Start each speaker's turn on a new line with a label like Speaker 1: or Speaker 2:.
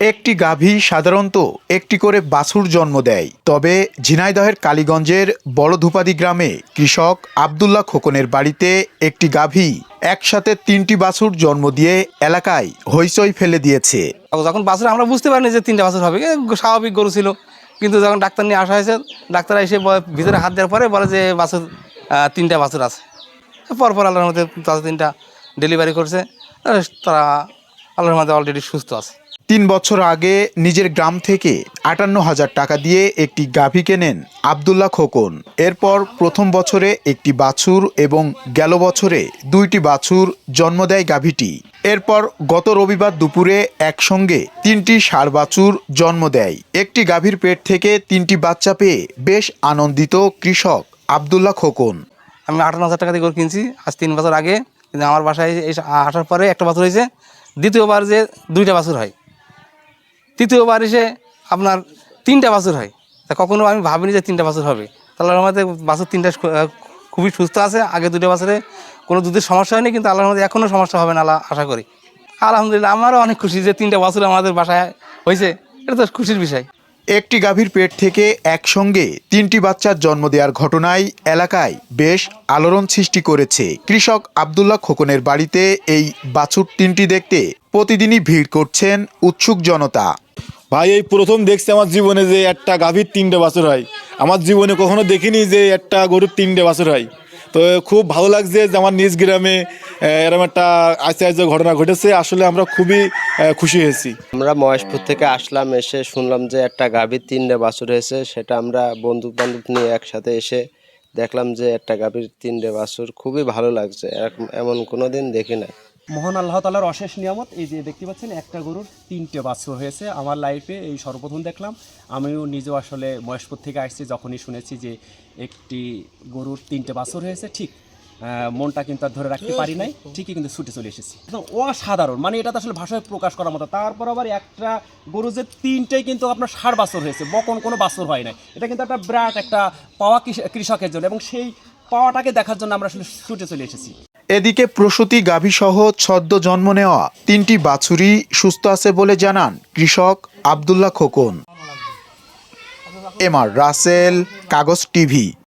Speaker 1: একটি গাভী সাধারণত একটি করে বাছুর জন্ম দেয়। তবে ঝিনাইদহের কালীগঞ্জের বড়ধুপাদি গ্রামে কৃষক আবদুল্লাহ খোকনের বাড়িতে একটি গাভী একসাথে তিনটি বাছুর জন্ম দিয়ে এলাকায় হইচই ফেলে দিয়েছে।
Speaker 2: যখন বাছুর, আমরা বুঝতে পারিনি যে তিনটা বাছুর হবে। স্বাভাবিক গরু ছিল। কিন্তু যখন ডাক্তার নিয়ে আসা হয়েছে, ডাক্তার এসে ভিতরে হাত দেওয়ার পরে বলে যে বাছুর তিনটা বাছুর আছে। পরপর আল্লাহর মধ্যে তাদের তিনটা ডেলিভারি করছে। তারা আল্লাহর মধ্যে অলরেডি সুস্থ আছে।
Speaker 1: তিন বছর আগে নিজের গ্রাম থেকে আটান্ন হাজার টাকা দিয়ে একটি গাভী কেনেন আবদুল্লাহ খোকন। এরপর প্রথম বছরে একটি বাছুর এবং গেল বছরে দুইটি বাছুর জন্ম দেয় গাভীটি। এরপর গত রবিবার দুপুরে একসঙ্গে তিনটি ষাঁড় বাছুর জন্ম দেয়। একটি গাভীর পেট থেকে তিনটি বাচ্চা পেয়ে বেশ আনন্দিত কৃষক আবদুল্লাহ খোকন।
Speaker 2: আমি আটান্ন হাজার টাকা দিয়ে কিনছি, আজ তিন বছর আগে। কিন্তু আমার বাসায় আসার পরে একটা বাছুর হয়েছে, দ্বিতীয়বার যে দুইটা বাছুর হয়। তৃতীয়বার এসে আপনার তিনটা বাছুর হয়। তা কখনো আমি ভাবিনি যে তিনটা বাছুর হবে। তাহলে আমাদের বাছুর তিনটা খুবই সুস্থ আছে। আগে দুটো বছরে কোনো দুধের সমস্যা হয়নি, কিন্তু আল্লাহর মধ্যে এখনও সমস্যা হবে না আল্লাহ আশা করি। আলহামদুলিল্লাহ, আমারও অনেক খুশি যে তিনটা বাছুর আমাদের বাসায় হয়েছে। এটা তো খুশির বিষয়।
Speaker 1: একটি গাভীর পেট থেকে একসঙ্গে তিনটি বাচ্চার জন্ম দেওয়ার ঘটনায় এলাকায় বেশ আলোড়ন সৃষ্টি করেছে। কৃষক আবদুল্লাহ খোকনের বাড়িতে এই বাছুর তিনটি দেখতে প্রতিদিনই ভিড় করছেন উৎসুক জনতা।
Speaker 3: ভাই এই প্রথম দেখছি আমার জীবনে যে একটা গাভীর তিনটে বাছুর হয়। আমার জীবনে কখনো দেখিনি যে একটা গরুর তিনটে বাছুর হয়। তো খুব ভালো লাগছে যে আমার নিজ গ্রামে এরকম একটা আশ্চর্য ঘটনা ঘটেছে। আসলে আমরা খুবই খুশি হয়েছি।
Speaker 4: আমরা মহেশপুর থেকে আসলাম এসে শুনলাম যে একটা গাভীর তিনটে বাছুর হয়েছে। সেটা আমরা বন্ধু বান্ধব নিয়ে একসাথে এসে দেখলাম যে একটা গাভীর তিনটে বাছুর খুবই ভালো লাগছে। এরকম- এমন কোনো দিন দেখি না
Speaker 5: মহান আল্লাহ তালার অশেষ নিয়ামত, এই যে দেখতে পাচ্ছেন, একটা গরুর তিনটে বাছুর হয়েছে। আমার লাইফে এই সর্বপ্রথম দেখলাম। আমিও নিজেও আসলে মহেশপুর থেকে আসছি, যখনই শুনেছি যে একটি গরুর তিনটে বাছুর হয়েছে, ঠিক মনটা কিন্তু আর ধরে রাখতে পারি নাই, ঠিকই কিন্তু ছুটে চলে এসেছি। একদম অসাধারণ মানে এটা তো আসলে ভাষায় প্রকাশ করার মতো। তারপর আবার একটা গরু যে তিনটেই কিন্তু আপনার ষাট বাছর হয়েছে, বকন কোনো বাছর হয় নাই। এটা কিন্তু একটা বিরাট একটা পাওয়া কৃষ- কৃষকের জন্য, এবং সেই পাওয়াটাকে দেখার জন্য আমরা আসলে ছুটে চলে এসেছি।
Speaker 1: এদিকে প্রসূতি গাভীসহ ছদ্ম জন্ম নেওয়া তিনটি বাছুরি সুস্থ আছে বলে জানান কৃষক Abdullah Khokon. M R Rasel, Kagoj TV.